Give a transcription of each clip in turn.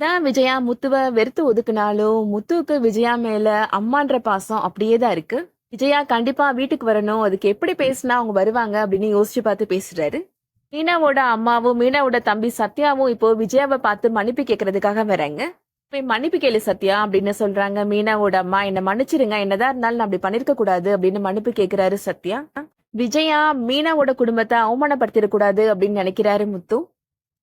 என்னதான் விஜயா முத்துவை வெறுத்து ஒதுக்குனாலும் முத்துவுக்கு விஜயா மேல அம்மான்ற பாசம் அப்படியே தான் இருக்கு. விஜயா கண்டிப்பா வீட்டுக்கு வரணும். அதுக்கு எப்படி பேசினா அவங்க வருவாங்க அப்படின்னு யோசிச்சு பார்த்து பேசுறாரு. மீனாவோட அம்மாவும் மீனாவோட தம்பி சத்யாவும் இப்போ விஜயாவை பார்த்து மன்னிப்பு கேட்கறதுக்காக வராங்க. போய் மன்னிப்பு கேளு சத்யா அப்படின்னு சொல்றாங்க. மீனாவோட அம்மா என்ன மன்னிச்சிருங்க. என்னதான் இருந்தாலும் நான் அப்படி பண்ணிருக்க கூடாது அப்படின்னு மன்னிப்பு கேட்கிறாரு சத்யா. விஜயா மீனாவோட குடும்பத்தை அவமானப்படுத்திடக்கூடாது அப்படின்னு நினைக்கிறாரு முத்து.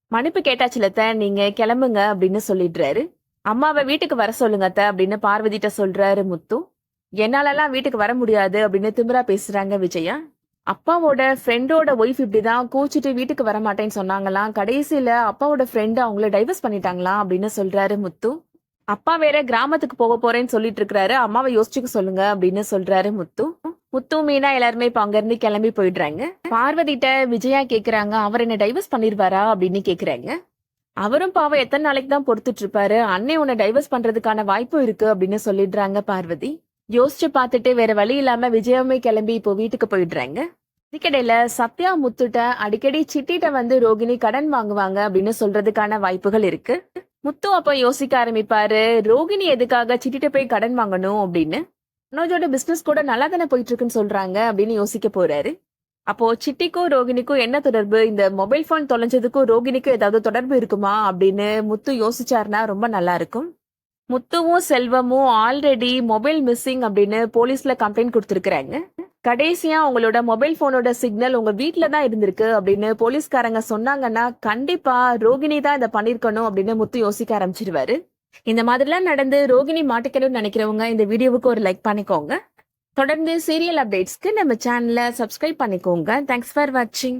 மன்னிப்பு கேட்டாச்சுலத்த நீங்க கிளம்புங்க அப்படின்னு சொல்லிடுறாரு. அம்மாவை வீட்டுக்கு வர சொல்லுங்க அத்தை அப்படின்னு பார்வதிட்ட சொல்றாரு முத்து. என்னாலலாம் வீட்டுக்கு வர முடியாது அப்படின்னு திமிரா பேசுறாங்க விஜயா. அப்பாவோட ஃப்ரெண்டோட ஒய்ஃப் இப்படிதான் கூச்சிட்டு வீட்டுக்கு வர மாட்டேன்னு சொன்னாங்களாம் கடைசியில அப்பாவோட ஃப்ரெண்டு அவங்கள டைவர்ஸ் பண்ணிட்டாங்களாம் அப்படின்னு சொல்றாரு முத்து. அப்பா வேற கிராமத்துக்கு போக போறேன்னு சொல்லிட்டு இருக்காரு அம்மாவை யோசிச்சுக்க சொல்லுங்க அப்படின்னு சொல்றாரு முத்து. முத்து மீனா எல்லாருமே இப்ப அங்க இருந்து கிளம்பி போயிடுறாங்க. பார்வதிட்ட விஜயா கேக்குறாங்க அவர் என்ன டைவர்ஸ் பண்ணிருவாரா? அப்படின்னு கேக்குறாங்க. அவரும் பாவம் எத்தனை நாளைக்கு தான் பொறுத்துட்டு இருப்பாரு அன்னை உன்னை டைவர்ஸ் பண்றதுக்கான வாய்ப்பும் இருக்கு அப்படின்னு சொல்லிடுறாங்க பார்வதி. யோசிச்சு பார்த்துட்டு வேற வழி இல்லாம விஜயமே கிளம்பி இப்போ வீட்டுக்கு போயிடுறாங்க. இதுக்கிடையில சத்யா முத்துட்ட அடிக்கடி சிட்டிட்ட வந்து ரோகிணி கடன் வாங்குவாங்க அப்படின்னு சொல்றதுக்கான வாய்ப்புகள் இருக்கு. முத்து அப்ப யோசிக்க ஆரம்பிப்பாரு ரோகிணி எதுக்காக சிட்டிட்ட போய் கடன் வாங்கணும்? அப்படின்னு. மனோஜோட பிசினஸ் கூட நல்லா தானே போயிட்டு இருக்குன்னு சொல்றாங்க அப்படின்னு யோசிக்க போறாரு. அப்போ சிட்டிக்கும் ரோகிணிக்கும் என்ன தொடர்பு? இந்த மொபைல் போன் தொலைஞ்சதுக்கும் ரோகிணிக்கும் ஏதாவது தொடர்பு இருக்குமா? அப்படின்னு முத்து யோசிச்சாருன்னா ரொம்ப நல்லா இருக்கும் முத்துவும் செல்வமும் ஆல்ரெடி மொபைல் மிஸ்ஸிங் அப்படின்னு போலீஸ்ல கம்ப்ளைண்ட் கொடுத்துருக்குறாங்க. கடைசியா உங்களோட மொபைல் போனோட சிக்னல் உங்க வீட்ல தான் இருந்திருக்கு அப்படின்னு போலீஸ்காரங்க சொன்னாங்கன்னா கண்டிப்பா ரோகிணி தான் இதை பண்ணிருக்கணும் அப்படின்னு முத்து யோசிக்க ஆரம்பிச்சிருவாரு. இந்த மாதிரிலாம் நடந்து ரோகிணி மாட்டிக்கணும்னு நினைக்கிறவங்க இந்த வீடியோவுக்கு ஒரு லைக் பண்ணிக்கோங்க. தொடர்ந்து சீரியல் அப்டேட்ஸ்க்கு நம்ம சேனலை சப்ஸ்கிரைப் பண்ணிக்கோங்க. தேங்க்ஸ் ஃபார் வாட்சிங்